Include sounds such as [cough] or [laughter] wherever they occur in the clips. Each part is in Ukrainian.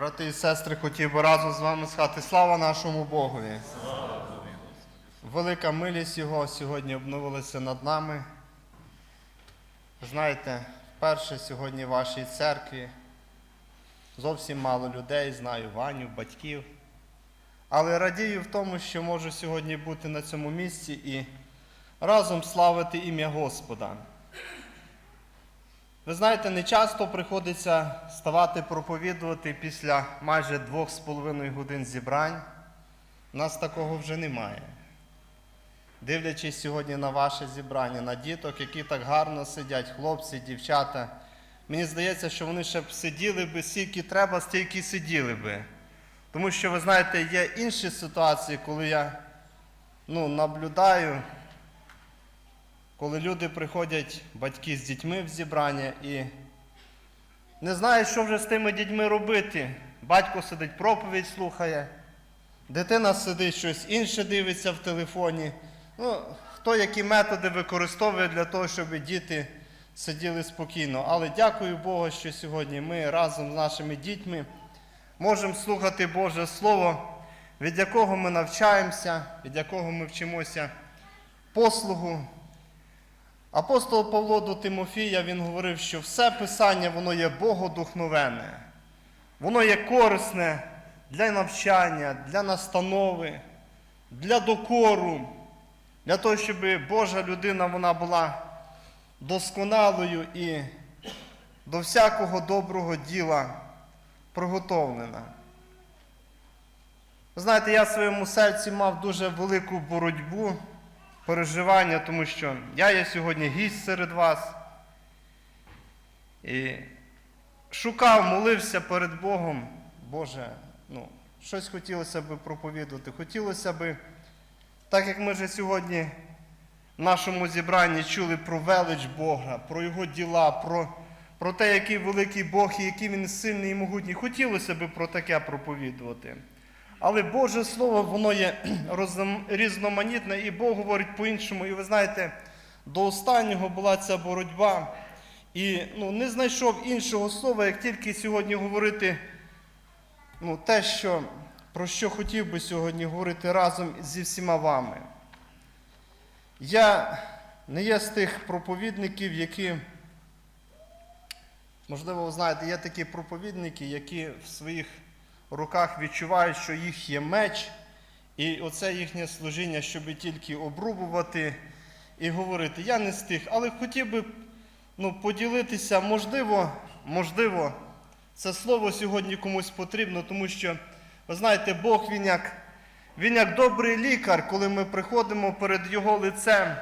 Брати і сестри, хотів би разом з вами сказати слава нашому Богові. Велика милість Його сьогодні обновилася над нами. Знаєте, вперше сьогодні в вашій церкві зовсім мало людей, знаю Ваню, батьків. Але радію в тому, що можу сьогодні бути на цьому місці і разом славити ім'я Господа. Ви знаєте, не часто приходиться ставати проповідувати після майже двох з половиною годин зібрань. У нас такого вже немає. Дивлячись сьогодні на ваше зібрання, на діток, які так гарно сидять, хлопці, дівчата, мені здається, що вони ще б сиділи би, скільки треба, стільки сиділи би. Тому що, ви знаєте, є інші ситуації, коли я ну, наблюдаю, коли люди приходять, батьки з дітьми в зібрання і не знають, що вже з тими дітьми робити. Батько сидить, проповідь слухає, дитина сидить щось інше дивиться в телефоні. Ну, хто які методи використовує для того, щоб діти сиділи спокійно. Але дякую Богу, що сьогодні ми разом з нашими дітьми можемо слухати Боже Слово, від якого ми навчаємося, від якого ми вчимося послугу. Апостол Павло до Тимофія він говорив, що все Писання воно є Богодухновенне, воно є корисне для навчання, для настанови, для докору, для того, щоб Божа людина вона була досконалою і до всякого доброго діла приготовлена. Ви знаєте, я в своєму серці мав дуже велику боротьбу, переживання, тому що я є сьогодні гість серед вас. І шукав, молився перед Богом. Боже, ну, щось хотілося б проповідувати. Хотілося б, так як ми вже сьогодні в нашому зібранні чули про велич Бога, про Його діла, про, про те, який великий Бог і який Він сильний і могутній. Хотілося б про таке проповідувати. Але Боже Слово, воно є [clears throat] різноманітне, і Бог говорить по-іншому. І ви знаєте, до останнього була ця боротьба. І ну, не знайшов іншого слова, як тільки сьогодні говорити ну, те, що, про що хотів би сьогодні говорити разом зі всіма вами. Я не є з тих проповідників, які, можливо, ви знаєте, є такі проповідники, які в своїх руках відчувають, що їх є меч, і оце їхнє служіння, щоб тільки обрубувати і говорити. Я не з тих, але хотів би ну, поділитися, можливо, можливо, це слово сьогодні комусь потрібно, тому що, ви знаєте, Бог він як, він як добрий лікар, коли ми приходимо перед Його лицем.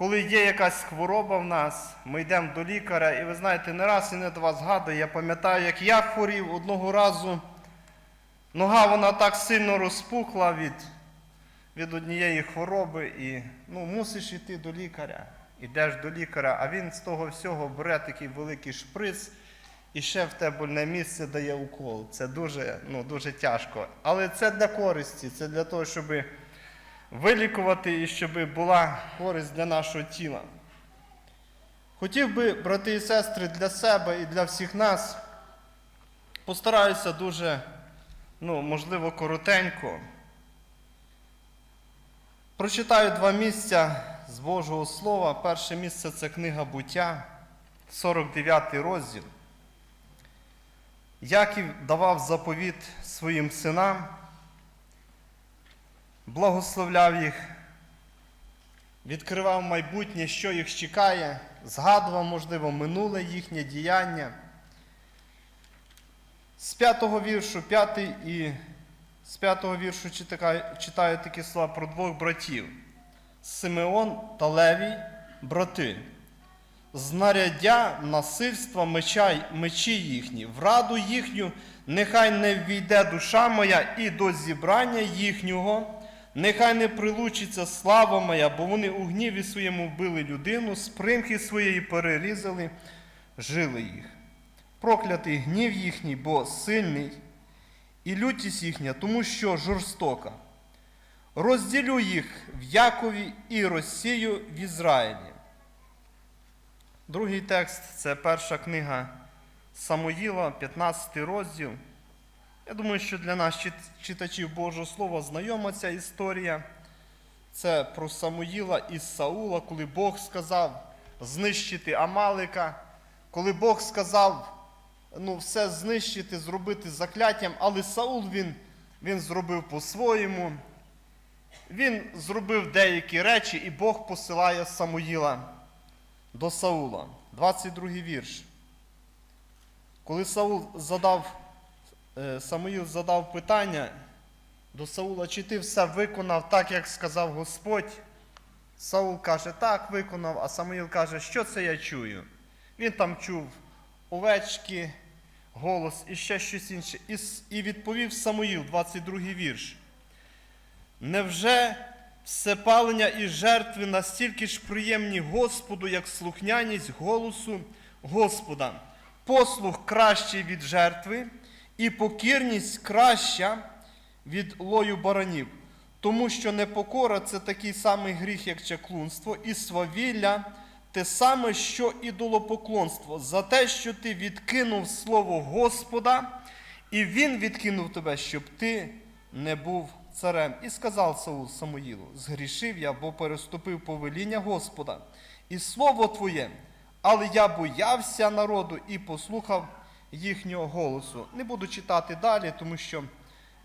Коли є якась хвороба в нас, ми йдемо до лікаря, і ви знаєте, не раз і не два згадую, я пам'ятаю, як я хворів одного разу, нога вона так сильно розпухла від, від однієї хвороби, і ну, мусиш йти до лікаря. Ідеш до лікаря, а він з того всього бере такий великий шприц і ще в те больне місце дає укол. Це дуже, ну, дуже тяжко. Але це для користі, це для того, щоби вилікувати і щоб була користь для нашого тіла. Хотів би, брати і сестри, для себе і для всіх нас постараюся дуже, ну, можливо, коротенько. Прочитаю два місця з Божого Слова. Перше місце це книга буття, 49 розділ. Яків давав заповіт своїм синам благословляв їх, відкривав майбутнє, що їх чекає, згадував, можливо, минуле їхнє діяння. З п'ятого віршу, п'ятий і з п'ятого віршу читаю, такі слова про двох братів: Симеон та Левій, брати. Знаряддя насильства меча, мечі їхні, в раду їхню, нехай не ввійде душа моя і до зібрання їхнього, нехай не прилучиться слава моя, бо вони у гніві своєму вбили людину, з примхи своєї перерізали, жили їх. Проклятий гнів їхній, бо сильний, і лютість їхня, тому що жорстока. Розділю їх в Якові і розсію в Ізраїлі. Другий текст це перша книга Самуїла, 15 розділ. Я думаю, що для нас, читачів Божого Слова, знайома ця історія. Це про Самуїла і Саула, коли Бог сказав знищити Амалика, коли Бог сказав ну, все знищити, зробити закляттям, але Саул він, він зробив по-своєму. Він зробив деякі речі, і Бог посилає Самуїла до Саула. 22 вірш. Коли Саул задав, Самуїл задав питання до Саула, чи ти все виконав так, як сказав Господь? Саул каже, так, виконав, а Самуїл каже, що це я чую? Він там чув овечки, голос і ще щось інше. І, відповів Самуїл, 22 вірш. Невже всепалення і жертви настільки ж приємні Господу, як слухняність голосу Господа? Послух кращий від жертви, і покірність краща від лою баранів, тому що непокора це такий самий гріх, як чаклунство, і свавілля те саме, що ідолопоклонство, за те, що ти відкинув слово Господа, і він відкинув тебе, щоб ти не був царем. І сказав Саул Самуїлу: згрішив я, бо переступив повеління Господа, і слово твоє, але я боявся народу і послухав їхнього голосу. Не буду читати далі, тому що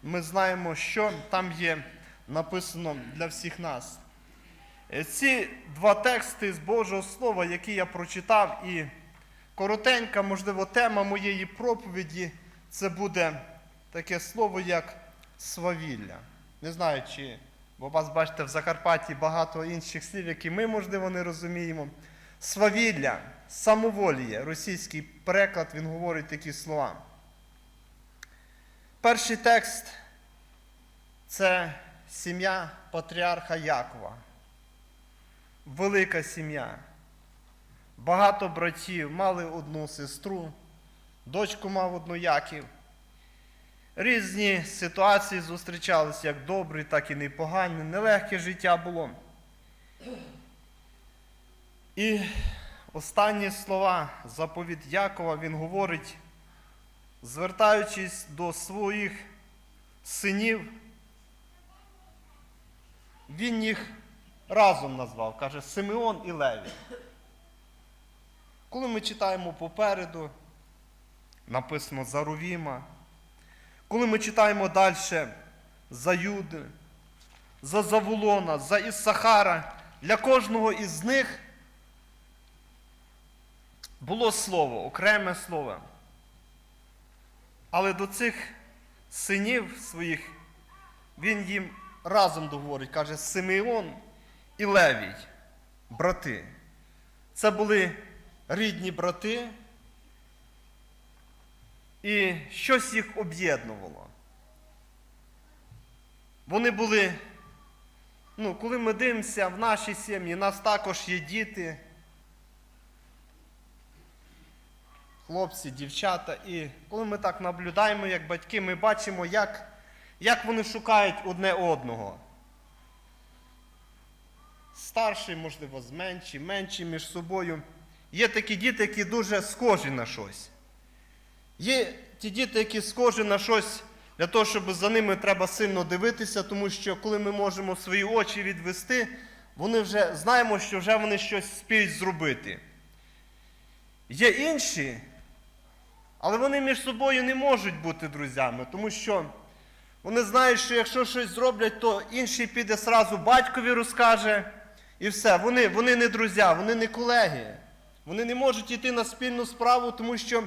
ми знаємо, що там є написано для всіх нас. Е, Ці два тексти з Божого Слова, які я прочитав, і коротенька, можливо, тема моєї проповіді це буде таке слово, як свавілля. Не знаю, чи, бо вас, бачите, в Закарпатті багато інших слів, які ми, можливо, не розуміємо. Свавілля, самоволіє, російський переклад, він говорить такі слова. Перший текст це сім'я патріарха Якова. Велика сім'я. Багато братів, мали одну сестру, дочку мав одну Яків. Різні ситуації зустрічалися, як добрі, так і непогані. Нелегке життя було. І останні слова заповідь Якова він говорить, звертаючись до своїх синів, він їх разом назвав, каже Симеон і Леві. Коли ми читаємо попереду, написано за Рувіма, коли ми читаємо далі за Юди, за Завулона, за Іссахара, для кожного із них було слово, окреме слово. Але до цих синів своїх він їм разом договорить, каже Симеон і Левій, брати. Це були рідні брати, і щось їх об'єднувало. Вони були, ну, коли ми дивимося в нашій сім'ї, нас також є діти, хлопці, дівчата. І коли ми так наблюдаємо, як батьки, ми бачимо, як, як вони шукають одне одного. Старший, можливо, з менші, менші між собою. Є такі діти, які дуже схожі на щось. Є ті діти, які схожі на щось для того, щоб за ними треба сильно дивитися, тому що коли ми можемо свої очі відвести, вони вже знаємо, що вже вони щось спіють зробити. Є інші, але вони між собою не можуть бути друзями, тому що вони знають, що якщо щось зроблять, то інший піде сразу батькові розкаже. І все. Вони, вони не друзі, вони не колеги. Вони не можуть йти на спільну справу, тому що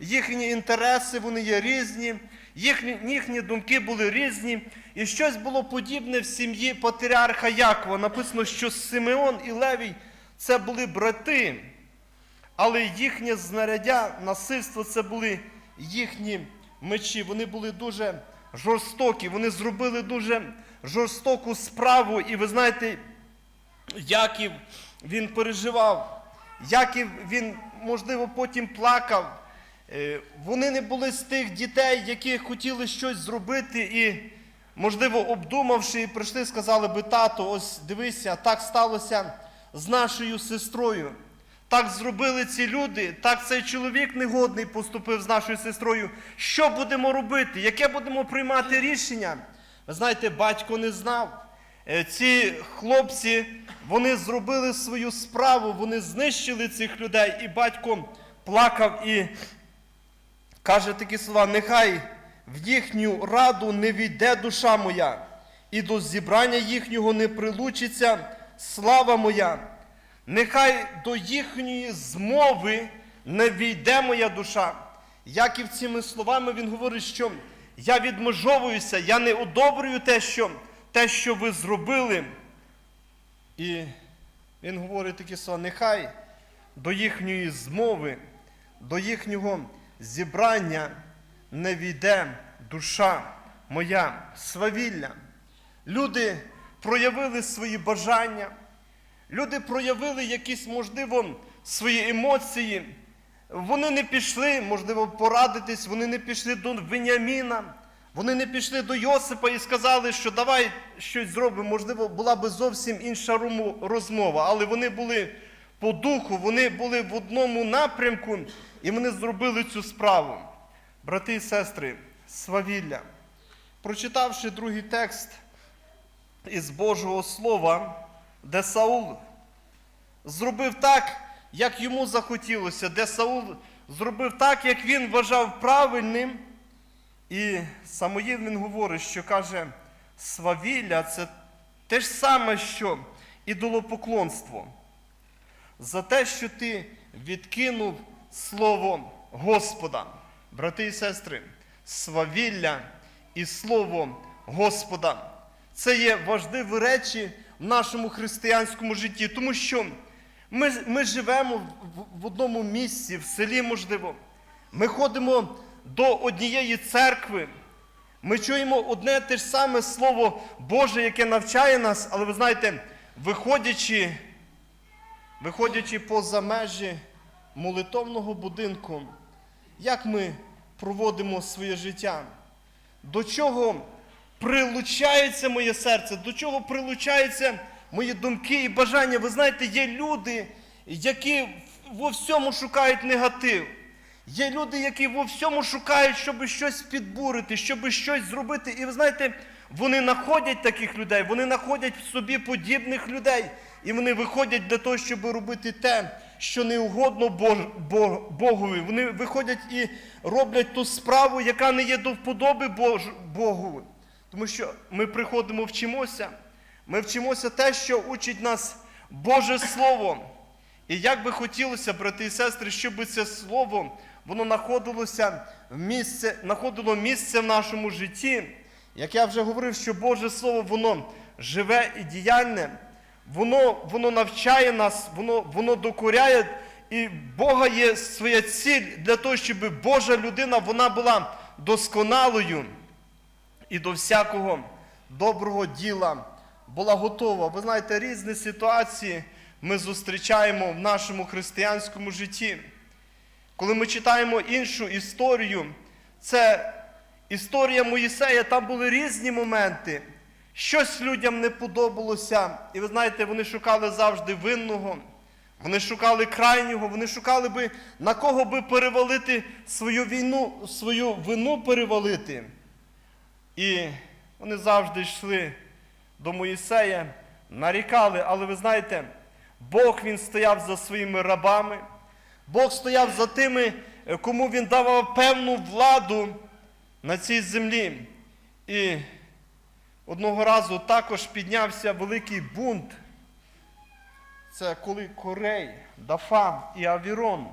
їхні інтереси вони є різні, їхні, їхні думки були різні. І щось було подібне в сім'ї патріарха Якова. Написано, що Симеон і Левій це були брати, але їхнє знаряддя, насильство це були їхні мечі. Вони були дуже жорстокі, вони зробили дуже жорстоку справу. І ви знаєте, Яків він переживав. Яків він, можливо, потім плакав. Е, Вони не були з тих дітей, які хотіли щось зробити, і, можливо, обдумавши, і прийшли, сказали би, тато, ось дивися, так сталося з нашою сестрою. Так зробили ці люди, так цей чоловік негодний поступив з нашою сестрою. Що будемо робити? Яке будемо приймати рішення? Ви знаєте, батько не знав. Е, Ці хлопці вони зробили свою справу, вони знищили цих людей, і батько плакав і каже такі слова: нехай в їхню раду не війде душа моя, і до зібрання їхнього не прилучиться слава моя. Нехай до їхньої змови не війде моя душа. Яків цими словами він говорить, що я відмежовуюся, я не одобрюю те, що, те, що ви зробили. І він говорить такі слова, нехай до їхньої змови, до їхнього зібрання не війде душа моя, свавілля. Люди проявили свої бажання, люди проявили якісь, можливо, свої емоції. Вони не пішли, можливо, порадитись, вони не пішли до Веніаміна, вони не пішли до Йосипа і сказали, що давай щось зробимо. Можливо, була би зовсім інша розмова, але вони були по духу, вони були в одному напрямку і вони зробили цю справу. Брати і сестри, свавілля. Прочитавши другий текст із Божого Слова, де Саул зробив так, як йому захотілося, де Саул зробив так, як він вважав правильним. І Самоїл він говорить, що каже, свавілля це те ж саме, що ідолопоклонство. За те, що ти відкинув слово Господа. Брати і сестри, свавілля і слово Господа. Це є важливі речі в нашому християнському житті, тому що ми, ми живемо в, в одному місці, в селі, можливо. Ми ходимо до однієї церкви. Ми чуємо одне те ж саме Слово Боже, яке навчає нас, але ви знаєте, виходячи, виходячи поза межі молитовного будинку, як ми проводимо своє життя? До чого прилучається моє серце, до чого прилучаються мої думки і бажання. Ви знаєте, є люди, які во всьому шукають негатив. Є люди, які во всьому шукають, щоб щось підбурити, щоб щось зробити. І ви знаєте, вони знаходять таких людей, вони знаходять в собі подібних людей. І вони виходять для того, щоб робити те, що не угодно Богові. Вони виходять і роблять ту справу, яка не є до вподоби Богові. Тому що ми приходимо, вчимося. Ми вчимося те, що учить нас Боже Слово. І як би хотілося, брати і сестри, щоб це слово воно знаходилося в місце, знаходило місце в нашому житті. Як я вже говорив, що Боже Слово, воно живе і діяльне, воно, воно навчає нас, воно, воно докоряє, і Бога є своя ціль для того, щоб Божа людина вона була досконалою і до всякого доброго діла була готова. Ви знаєте, різні ситуації ми зустрічаємо в нашому християнському житті. Коли ми читаємо іншу історію, це історія Моїсея, там були різні моменти. Щось людям не подобалося. І ви знаєте, вони шукали завжди винного, вони шукали крайнього, вони шукали би на кого би перевалити свою війну, свою вину перевалити. І вони завжди йшли до Моїсея, нарікали, але ви знаєте, Бог він стояв за своїми рабами, Бог стояв за тими, кому він давав певну владу на цій землі. І одного разу також піднявся великий бунт. Це коли Корей, Дафа і Авірон.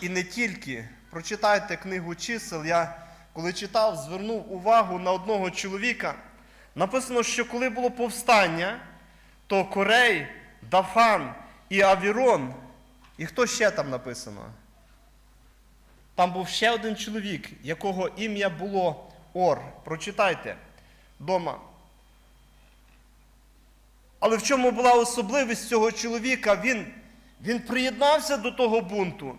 І не тільки. Прочитайте книгу чисел. Я коли читав, звернув увагу на одного чоловіка. Написано, що коли було повстання, то Корей, Дафан і Авірон. І хто ще там написано? Там був ще один чоловік, якого ім'я було Ор. Прочитайте дома. Але в чому була особливість цього чоловіка? Він, він приєднався до того бунту.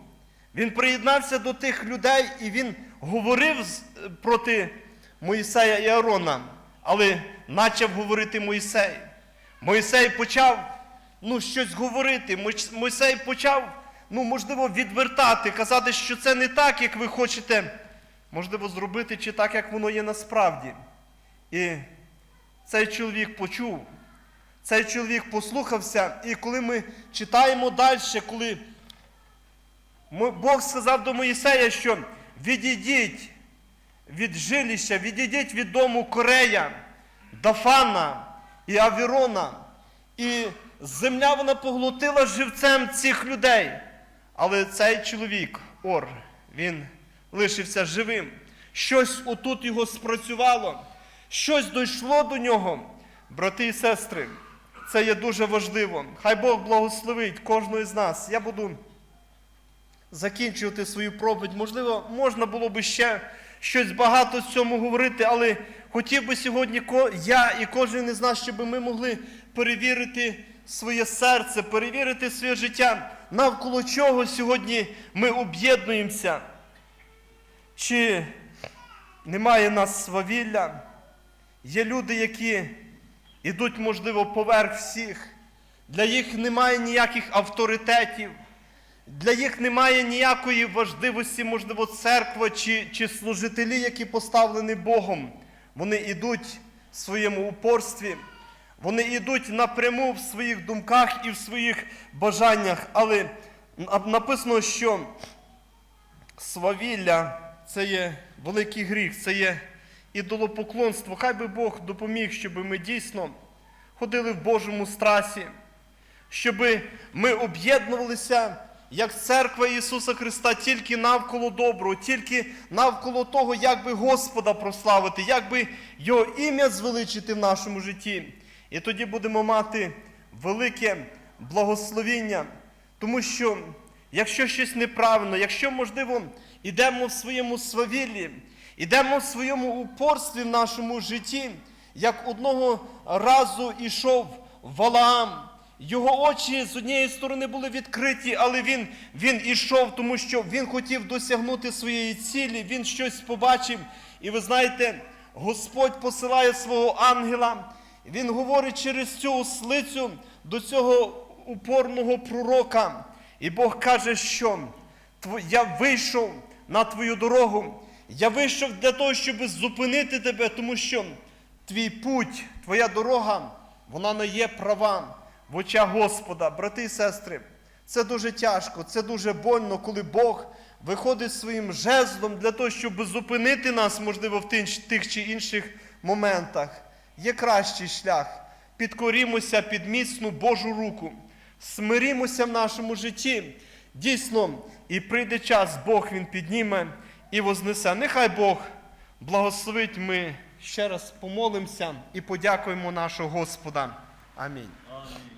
Він приєднався до тих людей і він говорив проти Моїсея і Аарона, але почав говорити Моїсей. Моїсей почав ну, щось говорити. Мойсей почав, ну, можливо, відвертати, казати, що це не так, як ви хочете, можливо, зробити, чи так, як воно є насправді. І цей чоловік почув, цей чоловік послухався, і коли ми читаємо далі, коли Бог сказав до Моїсея, що відійдіть від жилища, відійдіть від дому Корея, Дафана і Авірона. І земля вона поглотила живцем цих людей. Але цей чоловік, Ор, він лишився живим. Щось отут його спрацювало, щось дійшло до нього. Брати і сестри, це є дуже важливо. Хай Бог благословить кожного з нас. Я буду закінчувати свою проповідь. Можливо, можна було би ще щось багато з цьому говорити, але хотів би сьогодні я і кожен із нас, щоб ми могли перевірити своє серце, перевірити своє життя, навколо чого сьогодні ми об'єднуємося. Чи немає нас свавілля? Є люди, які йдуть, можливо, поверх всіх. Для їх немає ніяких авторитетів. Для їх немає ніякої важливості, можливо, церква чи, чи служителі, які поставлені Богом. Вони йдуть в своєму упорстві, вони йдуть напряму в своїх думках і в своїх бажаннях. Але написано, що свавілля це є великий гріх, це є ідолопоклонство. Хай би Бог допоміг, щоб ми дійсно ходили в Божому страсі, щоб ми об'єднувалися як церква Ісуса Христа тільки навколо доброго, тільки навколо того, як би Господа прославити, як би Його ім'я звеличити в нашому житті. І тоді будемо мати велике благословіння, тому що якщо щось неправильно, якщо, можливо, йдемо в своєму свавіллі, йдемо в своєму упорстві в нашому житті, як одного разу ішов Валаам. Його очі з однієї сторони були відкриті, але він, він ішов, тому що він хотів досягнути своєї цілі, він щось побачив. І ви знаєте, Господь посилає свого ангела, він говорить через цю ослицю до цього упорного пророка. І Бог каже, що я вийшов на твою дорогу. Я вийшов для того, щоб зупинити тебе, тому що твій путь, твоя дорога, вона не є права в очах Господа. Брати і сестри, це дуже тяжко, це дуже больно, коли Бог виходить своїм жезлом для того, щоб зупинити нас, можливо, в тих чи інших моментах. Є кращий шлях. Підкорімося під міцну Божу руку, смирімося в нашому житті. Дійсно, і прийде час, Бог Він підніме і вознесе. Нехай Бог благословить. Ми ще раз помолимося і подякуємо нашого Господа. Амінь. Амінь.